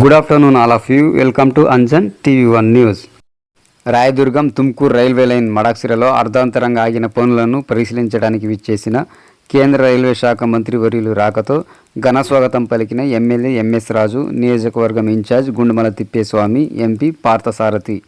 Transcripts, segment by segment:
Good afternoon all of you welcome to Anjan TV one news Rayadurgam Tumkur railway line మడాక్సిరలో అర్ధాంతరంగా ఆగిన పనులను పరిశీలించడానికి విచ్చేసిన కేంద్ర రైల్వే శాఖ మంత్రి వర్యులు రాకతో ఘన స్వాగతం పలికిన ఎమ్మెల్యే ఎంఎస్ రాజు నియోజకవర్గం ఇన్ఛార్జ్ గుండుమల తిప్పేస్వామి ఎంపీ పార్థసారథి.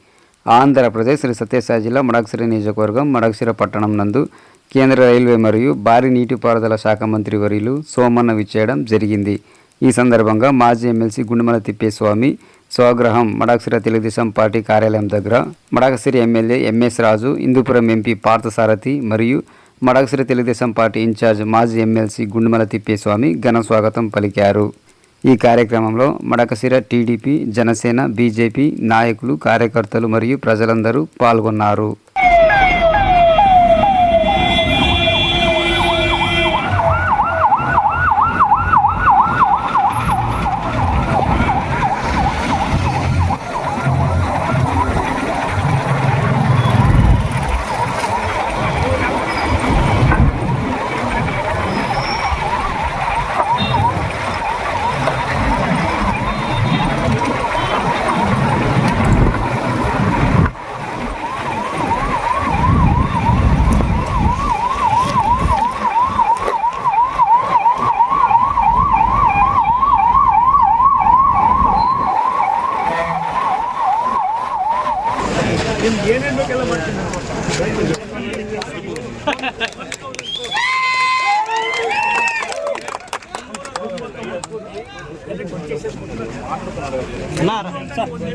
ఆంధ్రప్రదేశ్ శ్రీ సత్యసాయి జిల్లా మడాక్సిర నియోజకవర్గం మడాక్సిర పట్టణం నందు కేంద్ర రైల్వే మరియు భారీ నీటిపారుదల శాఖ మంత్రి వర్యులు సోమన్న విచ్చేయడం జరిగింది. ఈ సందర్భంగా మాజీ ఎమ్మెల్సీ గుండుమల తిప్పేస్వామి స్వగృహం మడాక్సిర తెలుగుదేశం పార్టీ కార్యాలయం దగ్గర Madakasira MLA MS Raju Hindupur MP Parthasarathi మరియు మడాక్సిరి తెలుగుదేశం పార్టీ ఇన్ఛార్జ్ మాజీ ఎమ్మెల్సీ గుండుమల తిప్పేస్వామి ఘన స్వాగతం పలికారు. ఈ కార్యక్రమంలో మడకసిర టీడీపీ జనసేన బీజేపీ నాయకులు కార్యకర్తలు మరియు ప్రజలందరూ పాల్గొన్నారు.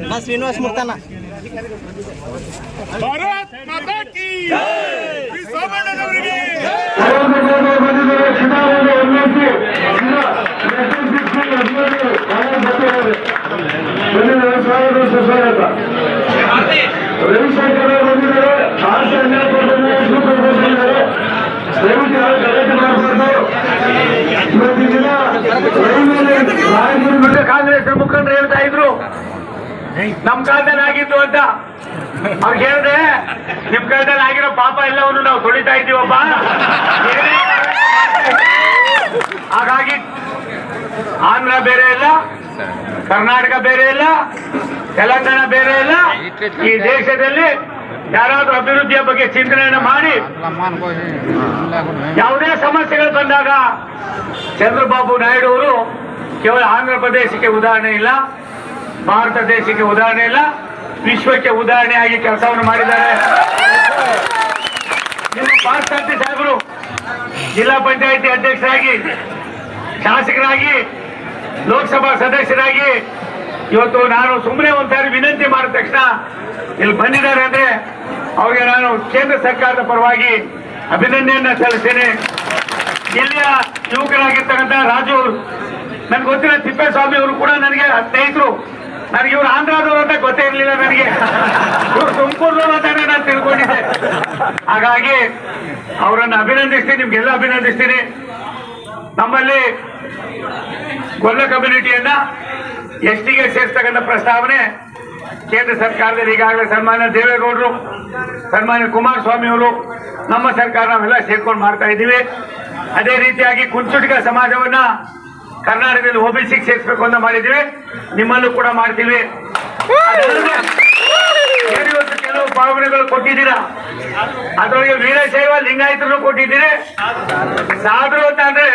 నా శ్రీనివాస్ మూర్తి అన్న ಮುಖಂಡರು ಹೇಳ್ತಾ ಇದ್ರು. ನಮ್ ಕಾಲದಲ್ಲಿ ಆಗಿತ್ತು ಅಂತ. ಅವ್ರು ಹೇಳಿದೆ ನಿಮ್ ಕಾಲದಲ್ಲಿ ಆಗಿರೋ ಪಾಪ ಎಲ್ಲವನ್ನು ನಾವು ತೊಳಿತಾ ಇದ್ದೀವಪ್ಪ. ಹಾಗಾಗಿ ಆಂಧ್ರ ಬೇರೆ ಇಲ್ಲ ಕರ್ನಾಟಕ ಬೇರೆ ಇಲ್ಲ ತೆಲಂಗಾಣ ಬೇರೆ ಇಲ್ಲ ಈ ದೇಶದಲ್ಲಿ ಯಾರಾದ್ರೂ ಅಭಿವೃದ್ಧಿಯ ಬಗ್ಗೆ ಚಿಂತನೆಯನ್ನು ಮಾಡಿ ಯಾವುದೇ ಸಮಸ್ಯೆಗಳು ಬಂದಾಗ ಚಂದ್ರಬಾಬು ನಾಯ್ಡು ಅವರು ಕೇವಲ ಆಂಧ್ರ ಪ್ರದೇಶಕ್ಕೆ ಉದಾಹರಣೆ ಇಲ್ಲ, ಭಾರತ ದೇಶಕ್ಕೆ ಉದಾಹರಣೆ ಇಲ್ಲ, ವಿಶ್ವಕ್ಕೆ ಉದಾಹರಣೆಯಾಗಿ ಕೆಲಸವನ್ನು ಮಾಡಿದ್ದಾರೆ. ನಿಮ್ಮ ಪಾರ್ಥಾರ್ಥಿ ಸಾಹೇಬರು, ಜಿಲ್ಲಾ ಪಂಚಾಯಿತಿ ಅಧ್ಯಕ್ಷರಾಗಿ, ಶಾಸಕರಾಗಿ, ಲೋಕಸಭಾ ಸದಸ್ಯರಾಗಿ ಇವತ್ತು ನಾನು ಸುಮ್ಮನೆ ಒಂದ್ಸಾರಿ ವಿನಂತಿ ಮಾಡಿದ ತಕ್ಷಣ ಇಲ್ಲಿ ಬಂದಿದ್ದಾರೆ ಅಂದ್ರೆ ಅವರಿಗೆ ನಾನು ಕೇಂದ್ರ ಸರ್ಕಾರದ ಪರವಾಗಿ ಅಭಿನಂದನೆಯನ್ನ ಸಲ್ಲಿಸ್ತೇನೆ. ಇಲ್ಲಿಯ ಯುವಕರಾಗಿರ್ತಕ್ಕಂಥ ರಾಜು ನನ್ಗೆ ಗೊತ್ತಿಲ್ಲ, ತಿಪ್ಪೇಸ್ವಾಮಿ ಅವರು ಕೂಡ ನನಗೆ ಸ್ನೇಹಿತರು. ನನಗೆ ಇವ್ರು ಆಂಧ್ರದವರು ಅಂತ ಗೊತ್ತೇ ಇರಲಿಲ್ಲ ನನಗೆ. ಇವರು ತುಮಕೂರದವರು ಅಂತಾನೆ ನಾನು ತಿಳ್ಕೊಂಡಿದ್ದೆ. ಹಾಗಾಗಿ ಅವರನ್ನು ಅಭಿನಂದಿಸ್ತೀನಿ, ನಿಮ್ಗೆಲ್ಲ ಅಭಿನಂದಿಸ್ತೀನಿ. ನಮ್ಮಲ್ಲಿ ಗೊಲ್ಲ ಕಮ್ಯುನಿಟಿಯನ್ನ ಎಸ್ ಟಿಗೆ ಸೇರಿಸ್ತಕ್ಕಂಥ ಪ್ರಸ್ತಾವನೆ ಕೇಂದ್ರ ಸರ್ಕಾರದಲ್ಲಿ ಈಗಾಗಲೇ ಸನ್ಮಾನ್ಯ ದೇವೇಗೌಡರು, ಸನ್ಮಾನ್ಯ ಕುಮಾರಸ್ವಾಮಿ ಅವರು ನಮ್ಮ ಸರ್ಕಾರ ನಾವೆಲ್ಲ ಸೇರ್ಕೊಂಡು ಮಾಡ್ತಾ ಇದ್ದೀವಿ. ಅದೇ ರೀತಿಯಾಗಿ ಕುಂಚುಟಿಗ ಸಮಾಜವನ್ನ ಕರ್ನಾಟಕದಲ್ಲಿ ಓಬಿಸಿ ಸೇರಿಸಬೇಕು ಅಂತ ಮಾಡಿದ್ವಿ. ನಿಮ್ಮಲ್ಲೂ ಕೂಡ ಮಾಡ್ತೀವಿ. ಕೆಲವು ಭಾವನೆಗಳು ಕೊಟ್ಟಿದ್ದೀರಾ? ಅದರೊಳಗೆ ವೀರಶೈವ ಲಿಂಗಾಯತರು ಕೊಟ್ಟಿದ್ದೀರಿ. ಸಾಧು ಅಂತ ಅಂದ್ರೆ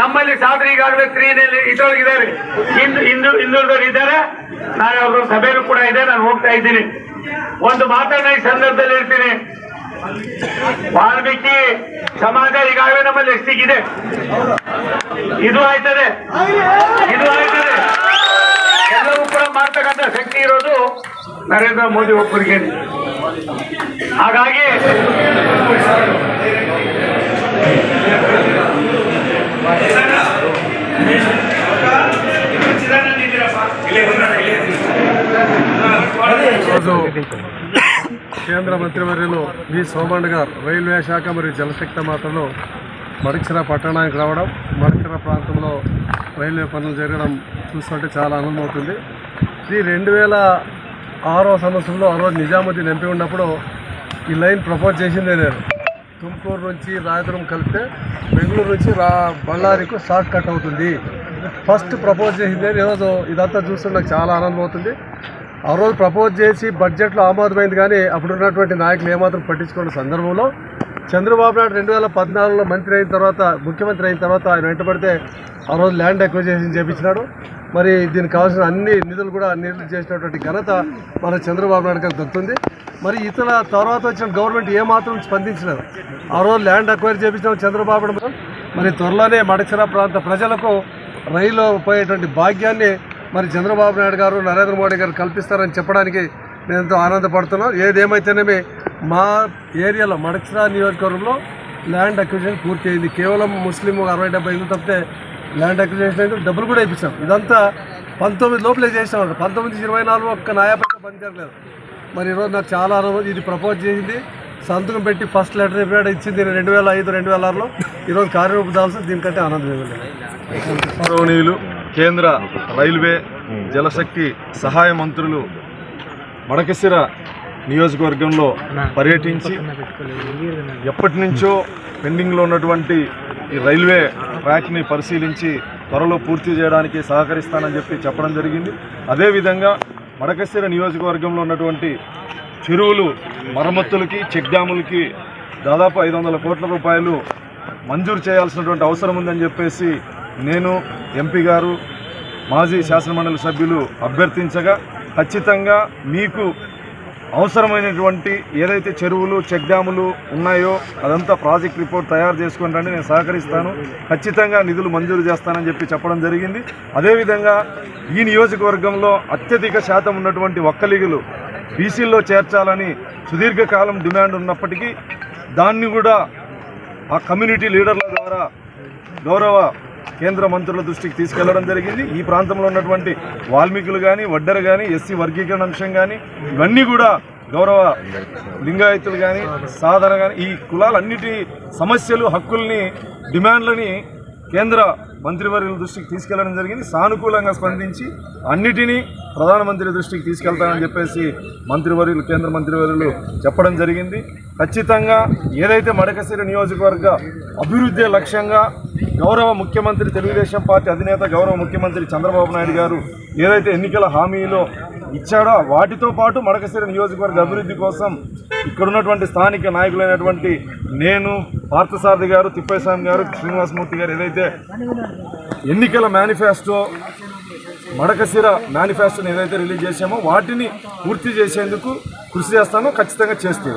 ನಮ್ಮಲ್ಲಿ ಸಾಧು ಈಗಾಗಲೇ ತ್ರೀನಲ್ಲಿ ಇದ್ರೊಳಗಿದ್ದಾರೆ. ಹಿಂದೂ ಹಿಂದೂ ಹಿಂದುಳಿದವರು ಇದ್ದಾರೆ. ನಾನು ಅವ್ರ ಸಭೆಯಲ್ಲೂ ಕೂಡ ಇದೆ. ನಾನು ಹೋಗ್ತಾ ಇದ್ದೀನಿ. ಒಂದು ಮಾತನ್ನ ಈ ಸಂದರ್ಭದಲ್ಲಿ ಹೇಳ್ತೀನಿ. ವಾಲ್ಮೀಕಿ ಸಮಾಜ ಈಗಾಗಲೇ ನಮ್ಮಲ್ಲಿ ಎಸ್ ಸಿಕ್ಕಿದೆ. ಇದು ಆಯ್ತದೆ. ಇದು ಆಯ್ತದೆ. ಎಲ್ಲರೂ ಕೂಡ ಮಾಡ್ತಕ್ಕಂಥ ಶಕ್ತಿ ಇರೋದು ನರೇಂದ್ರ ಮೋದಿ ಒಬ್ಬರಿಗೆ. ಹಾಗಾಗಿ ಅದು కేంద్ర మంత్రివర్యులు వి. సోమಣ್ణ గారు రైల్వే శాఖ మరియు జలశక్తి మాత్రలో మడిచిర పట్టణానికి రావడం మడిచిర ప్రాంతంలో రైల్వే పనులు జరగడం చూస్తుంటే చాలా ఆనందం అవుతుంది. ఇది రెండు వేల ఆరో సంవత్సరంలో ఆ రోజు నిజాముద్దీన్ ఎంపీ ఉన్నప్పుడు ఈ లైన్ ప్రపోజ్ చేసిందే నేను. తుమ్కూరు నుంచి రాయదురం కలిపితే బెంగళూరు నుంచి రా బళ్ళారికు షార్ట్ కట్ అవుతుంది. ఫస్ట్ ప్రపోజ్ చేసింది ఈరోజు ఇదంతా చూస్తుంటే నాకు చాలా ఆనందం అవుతుంది. ఆ రోజు ప్రపోజ్ చేసి బడ్జెట్లో ఆమోదమైంది కానీ అప్పుడు ఉన్నటువంటి నాయకులు ఏమాత్రం పట్టించుకున్న సందర్భంలో చంద్రబాబు నాయుడు రెండు వేల పద్నాలుగులో మంత్రి అయిన తర్వాత ముఖ్యమంత్రి అయిన తర్వాత ఆయన వెంటబడితే ఆ రోజు ల్యాండ్ అక్విజేషన్ చేపించినాడు. మరి దీనికి కావాల్సిన అన్ని నిధులు కూడా నిధులు చేసినటువంటి ఘనత మన చంద్రబాబు నాయుడు గారికి దక్కుతుంది మరి ఇతర తర్వాత వచ్చిన గవర్నమెంట్ ఏమాత్రం స్పందించలేదు. ఆ రోజు ల్యాండ్ అక్వైర్ చేపించిన చంద్రబాబు మరి త్వరలోనే మడచిర ప్రాంత ప్రజలకు రైలు పోయేటువంటి భాగ్యాన్ని మరి చంద్రబాబు నాయుడు గారు నరేంద్ర మోడీ గారు కల్పిస్తారని చెప్పడానికి నేను ఎంతో ఆనందపడుతున్నాను. ఏదేమైతేనేమి మా ఏరియాలో మడచిరా నియోజకవర్గంలో ల్యాండ్ అక్విజిషన్ పూర్తి అయింది కేవలం ముస్లిం అరవై డెబ్బై ఇల్లు తప్పితే ల్యాండ్ అక్విజిషన్ అయితే డబ్బులు కూడా ఇప్పించాం. ఇదంతా పంతొమ్మిది లోపలే వాళ్ళు పంతొమ్మిది ఇరవై నాలుగు ఒక్క నాయాపైతే పని జరగలేదు. మరి ఈరోజు నాకు చాలా ఆనందం ఇది ప్రపోజ్ చేసింది. సంతకం పెట్టి ఫస్ట్ లెటర్ ఇవ్వడం ఇచ్చింది రెండు వేల ఐదు రెండు వేల ఆరులో. ఈరోజు కార్యరూపు దాల్సి దీనికంటే ఆనందం ఇవ్వలేదు కేంద్ర రైల్వే జలశక్తి సహాయ మంత్రులు మడకశిర నియోజకవర్గంలో పర్యటించి ఎప్పటి నుంచో పెండింగ్లో ఉన్నటువంటి ఈ రైల్వే ట్రాక్ని పరిశీలించి త్వరలో పూర్తి చేయడానికి సహకరిస్తానని చెప్పి చెప్పడం జరిగింది. అదేవిధంగా మడకశిర నియోజకవర్గంలో ఉన్నటువంటి చెరువులు మరమ్మతులకి చెక్ డ్యాములకి దాదాపు ఐదు వందల కోట్ల రూపాయలు మంజూరు చేయాల్సినటువంటి అవసరం ఉందని చెప్పేసి నేను ఎంపీ గారు మాజీ శాసనమండలి సభ్యులు అభ్యర్థించగా ఖచ్చితంగా మీకు అవసరమైనటువంటి ఏదైతే చెరువులు చెక్ డ్యాములు ఉన్నాయో అదంతా ప్రాజెక్ట్ రిపోర్ట్ తయారు చేసుకుని రండి నేను సహకరిస్తాను. ఖచ్చితంగా నిధులు మంజూరు చేస్తానని చెప్పి చెప్పడం జరిగింది. అదేవిధంగా ఈ నియోజకవర్గంలో అత్యధిక శాతం ఉన్నటువంటి ఒక్కలిగులు బీసీల్లో చేర్చాలని సుదీర్ఘకాలం డిమాండ్ ఉన్నప్పటికీ దాన్ని కూడా ఆ కమ్యూనిటీ లీడర్ల ద్వారా గౌరవ కేంద్ర మంత్రుల దృష్టికి తీసుకెళ్ళడం జరిగింది. ఈ ప్రాంతంలో ఉన్నటువంటి వాల్మీకులు కానీ వడ్డరు కానీ ఎస్సీ వర్గీకరణ అంశం కానీ ఇవన్నీ కూడా గౌరవ లింగాయతులు కానీ సాధారణ కానీ ఈ కులాలన్నిటి సమస్యలు హక్కుల్ని డిమాండ్లని కేంద్ర మంత్రివర్యుల దృష్టికి తీసుకెళ్ళడం జరిగింది. సానుకూలంగా స్పందించి అన్నిటినీ ప్రధానమంత్రి దృష్టికి తీసుకెళ్తానని చెప్పేసి మంత్రివర్యులు కేంద్ర మంత్రివర్యులు చెప్పడం జరిగింది. ఖచ్చితంగా ఏదైతే మడకశిర నియోజకవర్గ అభివృద్ధి లక్ష్యంగా గౌరవ ముఖ్యమంత్రి తెలుగుదేశం పార్టీ అధినేత గౌరవ ముఖ్యమంత్రి చంద్రబాబు నాయుడు గారు ఏదైతే ఎన్నికల హామీలో ఇచ్చాడో వాటితో పాటు మడకశిర నియోజకవర్గ అభివృద్ధి కోసం ఇక్కడ ఉన్నటువంటి స్థానిక నాయకులైనటువంటి నేను పార్థసారథి గారు తిప్పేస్వామి గారు శ్రీనివాసమూర్తి గారు ఏదైతే ఎన్నికల మేనిఫెస్టో మడకశిర మేనిఫెస్టోని ఏదైతే రిలీజ్ చేశామో వాటిని పూర్తి చేసేందుకు కృషి చేస్తానో ఖచ్చితంగా చేస్తూ